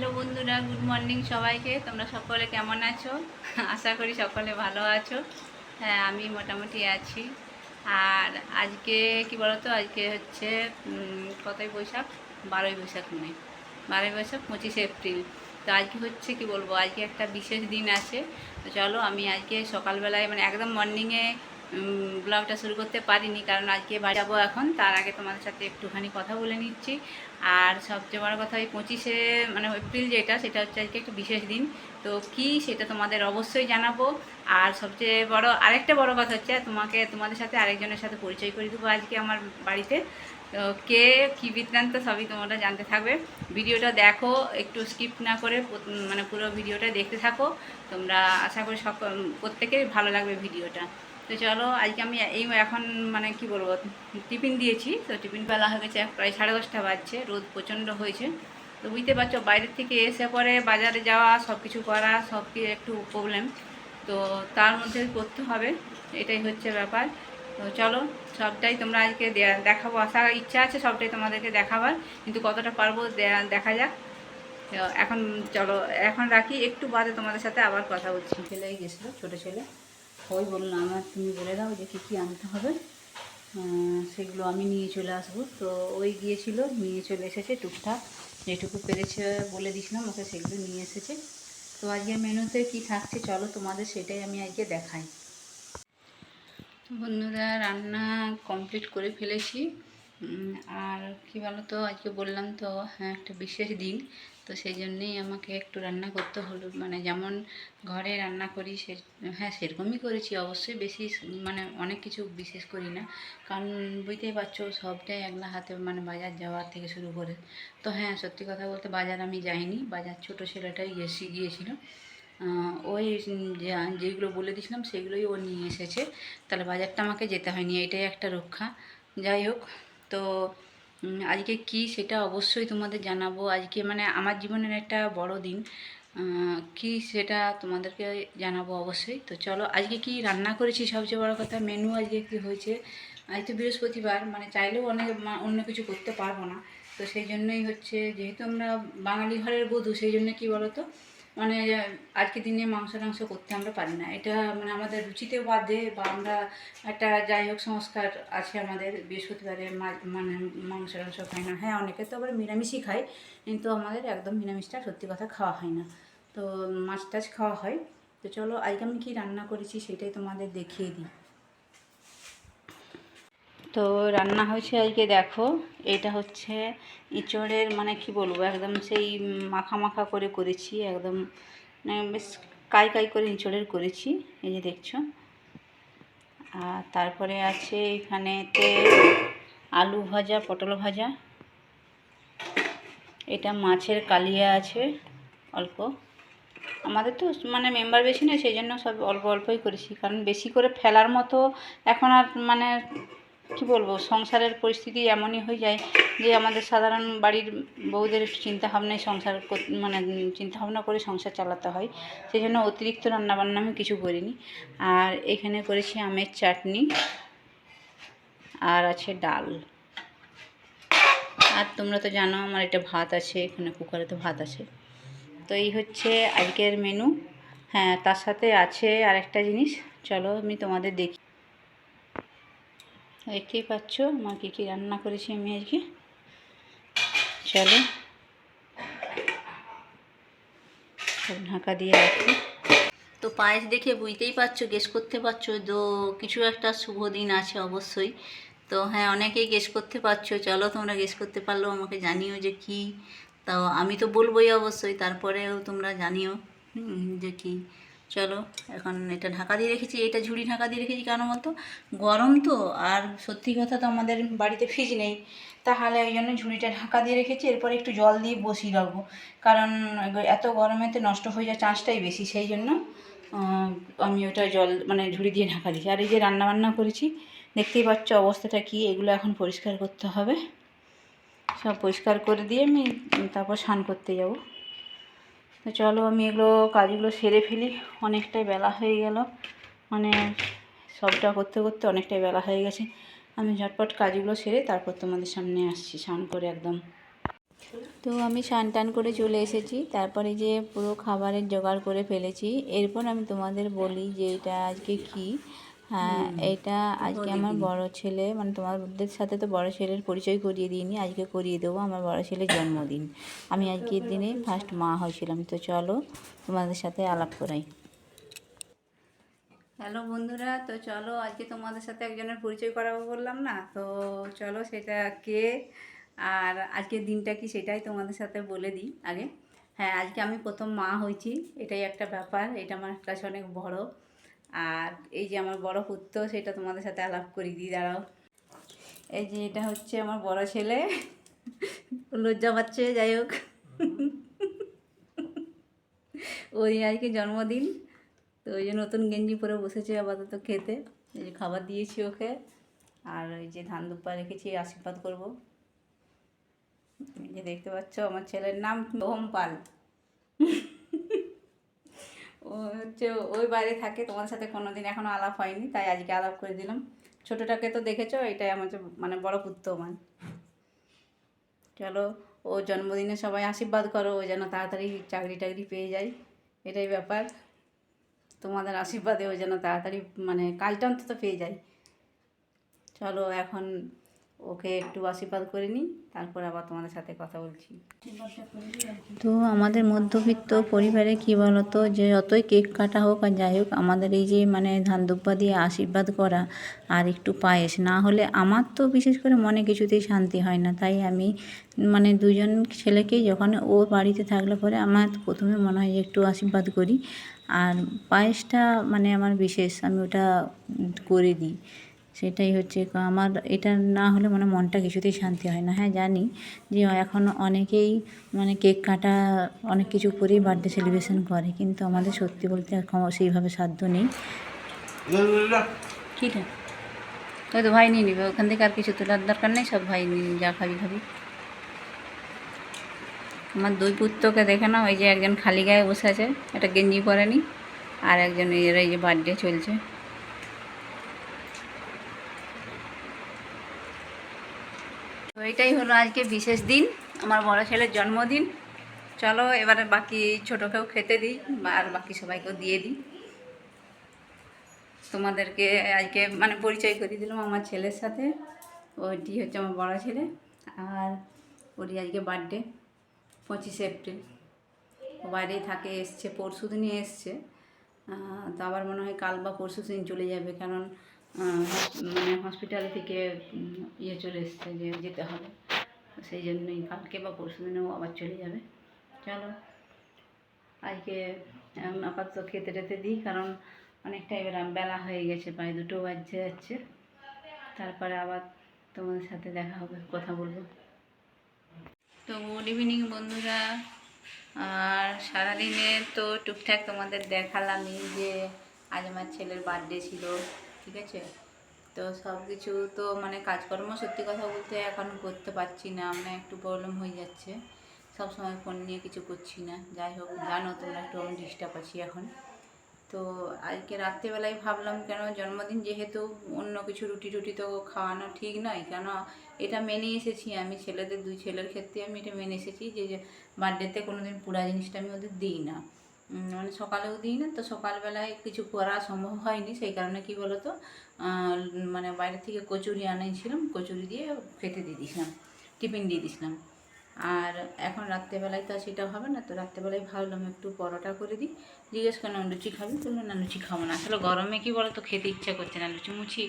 Hello বন্ধুরা, good morning সবাইকে। তোমরা সকলে কেমন আছো? আশা করি সকলে ভালো আছো। হ্যাঁ আমি মোটামুটি আছি। আর আজকে, কি বলতো? আজকে হচ্ছে কতই বৈশাখ? বারোই বৈশাখ মনে বারোই বৈশাখ, পঁচিশে এপ্রিল। তো আজকে হচ্ছে, কি বলব? আজকে একটা বিশেষ দিন আছে। তো চলো, আমি আজকে সকালবেলায় মানে একদম মর্নিংয়ে ব্লগটা শুরু করতে পারিনি, কারণ আজকে বাড়ি যাব এখন। তার আগে তোমাদের সাথে একটুখানি কথা বলে নিচ্ছি। আর সবচেয়ে বড় কথা, ওই পঁচিশে মানে এপ্রিল যেটা, সেটা হচ্ছে আজকে একটা বিশেষ দিন। তো কি সেটা তোমাদের অবশ্যই জানাব। আর সবচেয়ে বড়, আরেকটা বড় কথা হচ্ছে, তোমাকে, তোমাদের সাথে আরেকজনের সাথে পরিচয় করে দেবো আজকে আমার বাড়িতে। তো কে, কী বৃত্তান্ত, সবই তোমরা জানতে থাকবে। ভিডিওটা দেখো, একটু স্কিপ না করে মানে পুরো ভিডিওটা দেখতে থাকো। তোমরা আশা করি সক প্রত্যেকেরই ভালো লাগবে ভিডিওটা। তো চলো, আজকে আমি এই এখন মানে কি বলব, টিফিন দিয়েছি। তো টিফিন বেলা হয়ে গেছে প্রায় সাড়ে দশটা বাজছে, রোদ প্রচণ্ড হয়েছে। তো বুঝতে পারছ বাইরের থেকে এসে পরে বাজারে যাওয়া সব কিছু করা সব কি একটু প্রবলেম তো তার মধ্যে করতে হবে, এটাই হচ্ছে ব্যাপার। তো চলো, সবটাই তোমরা আজকে দেখাবো। আসার ইচ্ছা আছে সবটাই তোমাদেরকে দেখাবার, কিন্তু কতটা পারব দেখা যাক। এখন চলো, এখন রাখি, একটু বাদে তোমাদের সাথে আবার কথা বলছি। ছেলেই গেছিল, ছোটো ছেলে। ওই বলল আমার তুমি বলে দাও যে কী কী আনতে হবে। সেগুলো আমি নিয়ে চলে আসব। তো ওই গিয়েছিল, নিয়ে চলে এসেছে টুকটাক। যেটুকু পেরেছে বলে দিয়েছিলাম, ওকে সেগুলো নিয়ে এসেছে। তো আজকে মেনুতে কি থাকছে চলো তোমাদের সেটাই আমি আজকে দেখাই। বন্ধুরা, রান্না কমপ্লিট করে ফেলেছি। আর কি বলো তো আজকে বললাম তো হ্যাঁ একটা বিশেষ দিন। তো সেই জন্যেই আমাকে একটু রান্না করতে হলো। মানে যেমন ঘরে রান্না করি সে হ্যাঁ সেরকমই করেছি। অবশ্যই বেশি মানে অনেক কিছু বিশেষ করি না। কারণ বুঝতেই পারছ, সবটাই একলা হাতে মানে বাজার যাওয়ার থেকে শুরু করে। তো হ্যাঁ সত্যি কথা বলতে বাজার আমি যাইনি। বাজার ছোটো ছেলেটাই এসে গিয়েছিল। ওই যেগুলো বলে দিয়েছিলাম সেগুলোই ও নিয়ে এসেছে। তাহলে বাজারটা আমাকে যেতে হয়নি। এটাই একটা রক্ষা। যাই হোক, তো আজকে কি সেটা অবশ্যই তোমাদের জানাব। আজকে মানে আমার জীবনের একটা বড় দিন। কি সেটা তোমাদেরকে জানাব অবশ্যই। তো চলো, আজকে কি রান্না করেছি সবচেয়ে বড় কথা? মেনু আজকে কি হয়েছে? আজ তো বৃহস্পতিবার মানে চাইলেও অনেক অন্য কিছু করতে পারব না। তো সেই জন্যই হচ্ছে, যেহেতু আমরা বাঙালি ঘরের বধূ, সেই জন্য কি বলো তো মানে আজকে দিনে মাংস টাংস করতে আমরা পারি না। এটা মানে আমাদের রুচিতে বাধে বা আমরা একটা যাই হোক সংস্কার আছে আমাদের, বৃহস্পতিবারে মানে মাংস টাংস খাই না। হ্যাঁ অনেকে তো আবার নিরামিষই খায়, কিন্তু আমাদের একদম নিরামিষটা সত্যি কথা খাওয়া হয় না। তো মাছ টাছ খাওয়া হয়। তো চলো, আজকে আমি কী রান্না করেছি সেটাই তোমাদের দেখিয়ে দিই। তো রান্না হয়েছে আজকে দেখো, এটা হচ্ছে ইঁচড়ের মানে কি বলব, একদম সেই মাখা মাখা করে করেছি, একদম মানে বেশ কাই কাই করে ইঁচড়ের করেছি, এই যে দেখছ। আর তারপরে আছে এখানেতে আলু ভাজা, পটল ভাজা। এটা মাছের কালিয়া আছে, অল্প। আমাদের তো মানে মেম্বার বেশি না সেই জন্য সব অল্প অল্পই করেছি, কারণ বেশি করে ফেলার মতো এখন আর মানে কি বলব, সংসারের পরিস্থিতি এমনই হয়ে যায় যে আমাদের সাধারণ বাড়ির বউদের একটু চিন্তা ভাবনায় সংসার মানে চিন্তাভাবনা করে সংসার চালাতে হয়। সেই জন্য অতিরিক্ত রান্নাবান্না আমি কিছু করিনি। আর এখানে করেছি আমের চাটনি আর আছে ডাল। আর তোমরা তো জানো আমার এটা ভাত আছে, এখানে কুকারে তো ভাত আছে। তো এই হচ্ছে আজকের মেনু হ্যাঁ তার সাথে আছে আরেকটা জিনিস। চলো আমি তোমাদের দেখি। দেখতেই পাচ্ছ আমার কী কী রান্না করেছি আমি আজকে। চলো। ঢাকা দিয়ে রাখি। তো পায়েস দেখে বুঝতেই পারছ গেস করতে পারছ, তো কিছু একটা শুভ দিন আছে অবশ্যই। তো হ্যাঁ অনেকেই গেস করতে পারছ, চলো তোমরা গেস করতে পারলেও আমাকে জানিও যে কি। তো আমি তো বলবোই অবশ্যই, তারপরেও তোমরা জানিও যে কি। চলো, এখন এটা ঢাকা দিয়ে রেখেছি, এটা ঝুড়ি ঢাকা দিয়ে রেখেছি কেন বলতো? গরম তো, আর সত্যি কথা তো আমাদের বাড়িতে ফ্রিজ নেই। তাহলে ওই জন্য ঝুড়িটা ঢাকা দিয়ে রেখেছি, এরপরে একটু জল দিয়ে বসিয়ে রাখব। কারণ এত গরমেতে নষ্ট হয়ে যাওয়ার চান্সটাই বেশি, সেই জন্য আমি ওটা জল মানে ঝুড়ি দিয়ে ঢাকা দিয়েছি। আর এই যে রান্নাবান্না করেছি, দেখতেই পাচ্ছ অবস্থাটা কি, এগুলো এখন পরিষ্কার করতে হবে। সব পরিষ্কার করে দিয়ে আমি তারপর স্নান করতে যাব। তো চলো আমি এগুলো কাজগুলো সেরে ফেলি। অনেকটাই বেলা হয়ে গেল। মানে সবটা করতে করতে অনেকটাই বেলা হয়ে গেছে। আমি ঝটপট কাজগুলো সেরে তারপর তোমাদের সামনে আসছি, স্নান করে একদম। তো আমি স্নান টান করে চলে এসেছি। তারপরে যে পুরো খাবারের জোগাড় করে ফেলেছি। এরপর আমি তোমাদের বলি যে এটা আজকে কি। হ্যাঁ এটা আজকে আমার বড় ছেলে মানে তোমাদের সাথে তো বড় ছেলের পরিচয় করিয়ে দিইনি আজকে করিয়ে দেবো আমার বড় ছেলের জন্মদিন। আমি আজকের দিনে ফার্স্ট মা হয়েছিলাম তো চলো তোমাদের সাথে আলাপ করাই। হ্যালো বন্ধুরা তো চলো আজকে তোমাদের সাথে একজনের পরিচয় করাবো বললাম না তো চলো সেটা কে আর আজকের দিনটা কি সেটাই তোমাদের সাথে বলে দিই আগে। হ্যাঁ আজকে আমি প্রথম মা হয়েছি এটাই একটা ব্যাপার এটা আমার কাছে অনেক বড়। আর এই যে আমার বড় পুত্র, সেটা তোমাদের সাথে আলাপ করি দিই, দাঁড়াও। এই যে এটা হচ্ছে আমার বড় ছেলে। লজ্জা পাচ্ছে, যাই হোক। ওই আজকে জন্মদিন। তো ওই যে নতুন গেঞ্জি পরে বসেছে আপাতত খেতে। এই যে খাবার দিয়েছি ওকে। আর ওই যে ধান দুপ্পা রেখেছি, আশীর্বাদ করব। এই যে দেখতে পাচ্ছ, আমার ছেলের নাম ওম পাল। হচ্ছে ওই বাইরে থাকে তোমার সাথে কোনোদিন এখনও আলাপ হয়নি, তাই আজকে আলাপ করে দিলাম। ছোটোটাকে তো দেখেছ, এটাই আমার মানে বড় পুত্র আমার চলো, ও জন্মদিনে সবাই আশীর্বাদ করো, ও যেন তাড়াতাড়ি চাকরি টাকরি পেয়ে যায়, এটাই ব্যাপার। তোমাদের আশীর্বাদে ও যেন তাড়াতাড়ি মানে কাজটা অন্তত পেয়ে যায়। চলো, এখন ওকে একটু আশীর্বাদ করে নিই, তারপর আবার তোমাদের সাথে কথা বলছি। তো আমাদের মধ্যবিত্ত পরিবারে কি বলতো, যে যতই কেক কাটা হোক আর যাই হোক, আমাদের এই যে মানে ধান দুব্বা দিয়ে আশীর্বাদ করা আর একটু পায়েস, না হলে আমার তো বিশেষ করে মনে কিছুতেই শান্তি হয় না। তাই আমি মানে দুজন ছেলেকেই যখন ও বাড়িতে থাকলে পরে আমার প্রথমে মনে হয় যে একটু আশীর্বাদ করি। আর পায়েসটা মানে আমার বিশেষ, আমি ওটা করে দিই। সেটাই হচ্ছে আমার এটা না হলে মানে মনটা কিছুতেই শান্তি হয় না। হ্যাঁ জানি যে এখন অনেকেই মানে কেক কাটা অনেক কিছু করেই বার্থডে সেলিব্রেশন করে কিন্তু আমাদের সত্যি বলতে এখন সেইভাবে সাধ্য নেই। কীটা ওই তো ভাই নিয়ে নিবে ওখান থেকে আর কিছু তোলার দরকার নেই সব ভাই নিয়ে যা খাবি খাবি। আমার দুই পুত্রকে দেখে না ওই যে একজন খালি গায়ে বসে আছে একটা গেঞ্জি পরেনি আর একজন এর এই যে বার্থডে চলছে। তো এটাই হলো আজকে বিশেষ দিন, আমার বড় ছেলের জন্মদিন। চলো, এবারে বাকি ছোটোকেও খেতে দিই, আর বাকি সবাইকেও দিয়ে দিই। তোমাদেরকে আজকে মানে পরিচয় করে দিলাম আমার ছেলের সাথে। ওইটি হচ্ছে আমার বড় ছেলে, আর ওরই আজকে বার্থডে, পঁচিশে এপ্রিল। ও বাইরেই থাকে, এসছে পরশু দিনই এসছে তো আবার মনে হয় কাল বা পরশু দিন চলে যাবে, কারণ মানে হসপিটাল থেকে ইয়ে চলে এসছে যে যেতে হবে। সেই জন্যই কালকে বা পরশু দিনেও আবার চলে যাবে। চলো, আজকে এখন আপাতত খেতে টেতে দিই, কারণ অনেকটা এবার বেলা হয়ে গেছে, প্রায় দুটো বাজছে যাচ্ছে। তারপরে আবার তোমাদের সাথে দেখা হবে, কথা বলব। তো গুড ইভিনিং বন্ধুরা। আর সারাদিনে তো টুকটাক তোমাদের দেখালামই যে আজ আমার ছেলের বার্থডে ছিল। ঠিক আছে? তো সব কিছু তো মানে কাজকর্ম সত্যি কথা বলতে এখন করতে পারছি না মানে একটু প্রবলেম হয়ে যাচ্ছে। সব সময় ফোন নিয়ে কিছু করছি না। যাই হোক, জানো তোমরা একটু আমি ডিস্টার্ব আছি এখন। তো আজকে রাত্রেবেলায় ভাবলাম কেন জন্মদিন যেহেতু অন্য কিছু রুটি টুটি তো খাওয়ানো ঠিক নয়, কেন এটা মেনে এসেছি আমি। ছেলেদের, দুই ছেলের ক্ষেত্রে আমি এটা মেনে এসেছি যে বার্থডেতে কোনো দিন পুরা জিনিসটা আমি ওদের দিই না। মানে সকালেও দিই না, তো সকালবেলায় কিছু করা সম্ভব হয়নি, সেই কারণে কি বলতো মানে বাইরে থেকে কচুরি আনিয়েছিলাম, কচুরি দিয়ে খেতে দিয়ে দিয়েছিলাম, টিফিন দিয়ে দিয়েছিলাম। আর এখন রাত্রেবেলায় তো সেটা হবে না, তো রাত্রেবেলায় ভাবলাম একটু পরোটা করে দিই, জিজ্ঞেস করলাম লুচি খাবি? বলল, না, লুচি খাব না। আসলে গরমে কি বলো তো খেতে ইচ্ছা করছে না, লুচি মুচি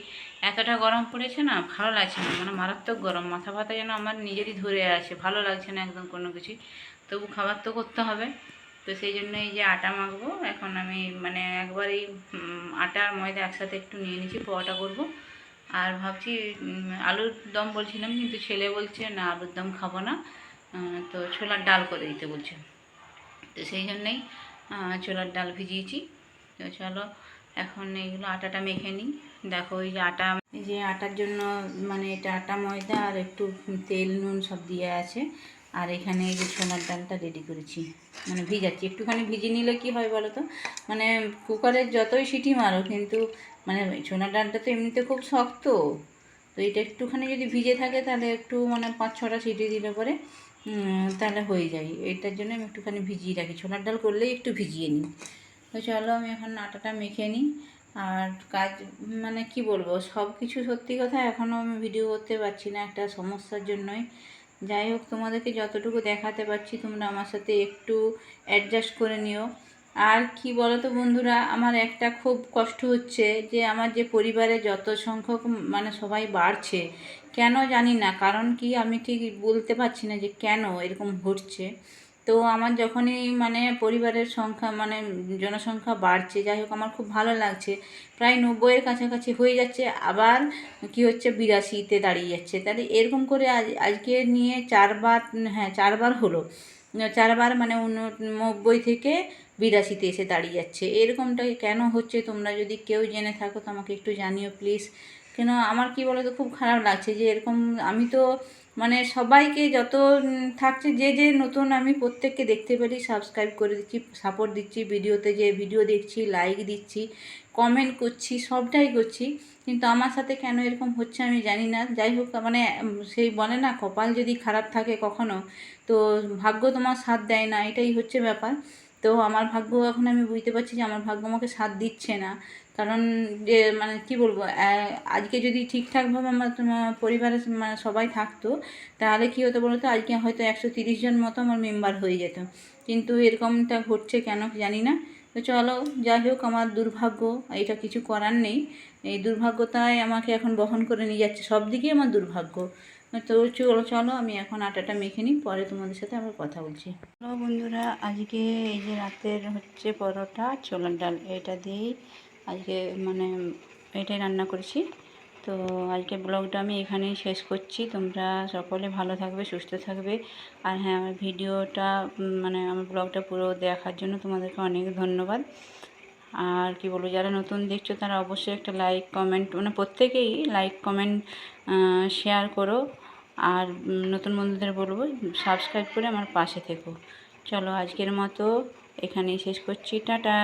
এতটা গরম পড়েছে না, ভালো লাগছে না মানে মারাত্মক গরম, মাথা ব্যথা যেন আমার নিজেরই ধরে আছে, ভালো লাগছে না একদম কোনো কিছুই। তবু খাবার তো করতে হবে। তো সেই জন্য এই যে আটা মাখবো। এখন আমি মানে একবারেই উম, আটা আর ময়দা একসাথে একটু নিয়ে নিচ্ছি পরোটা করব। আর ভাবছি আলুর দম বলছিলাম কিন্তু ছেলে বলছে না আলুর দম খাব না। তো ছোলার ডাল করে দিতে বলছে। তো সেই জন্যেই ছোলার ডাল ভিজিয়েছি। তো চলো এখন এইগুলো আটাটা মেখে নিই। দেখো ওই যে আটা এই যে আটার জন্য মানে এটা আটা ময়দা আর একটু তেল নুন সব দিয়ে আছে। আর এখানে এই যে ছোলার ডালটা রেডি করেছি। মানে ভিজাচ্ছি। একটুখানি ভিজে নিলে কি হয় বলো তো? মানে কুকারের যতই সিটি মারো, কিন্তু মানে ছোলার ডালটা তো এমনিতে খুব শক্ত। তো এটা একটুখানি যদি ভিজে থাকে, তাহলে একটু মানে পাঁচ ছটা সিটি দিলে পরে তাহলে হয়ে যায়। এটার জন্য আমি একটুখানি ভিজিয়ে রাখি। ছোলার ডাল করলেই একটু ভিজিয়ে নিই। তো চলো আমি এখন আটাটা মেখে নিই। আর কাজ মানে কি বলব? সব কিছু সত্যি কথা এখনও আমি ভিডিও করতে পারছি না। একটা সমস্যার জন্যই। যাই হোক, তোমাদেরকে যতটুকু দেখাতে পারছি, তোমরা আমার সাথে একটু অ্যাডজাস্ট করে নিও। আর কি বলো তো বন্ধুরা, আমার একটা খুব কষ্ট হচ্ছে যে আমার যে পরিবারে যত সংখ্যক মানে সবাই বাড়ছে, কেন জানি না। কারণ কি, আমি ঠিক বলতে পারছি না যে কেন এরকম ঘটছে। তো আমার যখনই মানে পরিবারের সংখ্যা মানে জনসংখ্যা বাড়ছে, যাই হোক আমার খুব ভালো লাগছে। প্রায় নব্বইয়ের কাছাকাছি হয়ে যাচ্ছে, আবার কি হচ্ছে বিরাশিতে দাঁড়িয়ে যাচ্ছে। তাহলে এরকম করে আজ, আজকে নিয়ে চারবার হ্যাঁ চারবার হলো। চারবার মানে উননব্বই থেকে বিরাশিতে এসে দাঁড়িয়ে যাচ্ছে। এরকমটা কেন হচ্ছে তোমরা যদি কেউ জেনে থাকো তো আমাকে একটু জানিও প্লিজ। কেন আমার কি বলো তো খুব খারাপ লাগছে যে এরকম আমি তো মানে সবাইকে যত থাকছে, যে যে নতুন আমি প্রত্যেককে দেখতে পারি সাবস্ক্রাইব করে দিচ্ছি সাপোর্ট দিচ্ছি, ভিডিওতে যে ভিডিও দেখছি লাইক দিচ্ছি কমেন্ট করছি, সবটাই করছি। কিন্তু আমার সাথে কেন এরকম হচ্ছে আমি জানি না। যাই হোক মানে সেই বলে না, কপাল যদি খারাপ থাকে কখনো, তো ভাগ্য তোমার সাথ দেয় না, এটাই হচ্ছে ব্যাপার। তো আমার ভাগ্য এখন আমি বুঝতে পারছি যে, আমার ভাগ্য আমাকে সাথ দিচ্ছে না। কারণ যে মানে কি বলব আজকে যদি ঠিকঠাকভাবে আমার তোমার পরিবারের মানে সবাই থাকতো, তাহলে কি হতো বলতো, আজকে হয়তো একশো তিরিশ জন মতো আমার মেম্বার হয়ে যেত। কিন্তু এরকমটা ঘটছে কেন জানি না। তো চলো, যাই হোক, আমার দুর্ভাগ্য এটা কিছু করার নেই। এই দুর্ভাগ্যতায় আমাকে এখন বহন করে নিয়ে যাচ্ছে, সব দিকেই আমার দুর্ভাগ্য। তো চলো চলো, আমি এখন আটাটা মেখে নিই, পরে তোমাদের সাথে আবার কথা বলছি। হ্যালো বন্ধুরা, আজকে এই যে রাতের হচ্ছে পরোটা, ছোলার ডাল, এটা দিয়েই আজকে মানে এটাই রান্না করেছি। তো আজকে ব্লগটা আমি এখানেই শেষ করছি। তোমরা সকলে ভালো থাকবে, সুস্থ থাকবে। আর হ্যাঁ আমার ভিডিওটা মানে আমার ব্লগটা পুরো দেখার জন্য তোমাদেরকে অনেক ধন্যবাদ। আর কি বলব, যারা নতুন দেখছ, তারা অবশ্যই একটা লাইক কমেন্ট মানে প্রত্যেকেই লাইক কমেন্ট শেয়ার করো। আর নতুন বন্ধুদের বলব সাবস্ক্রাইব করে আমার পাশে থেকো। চলো আজকের মতো এখানেই শেষ করছি। টাটা!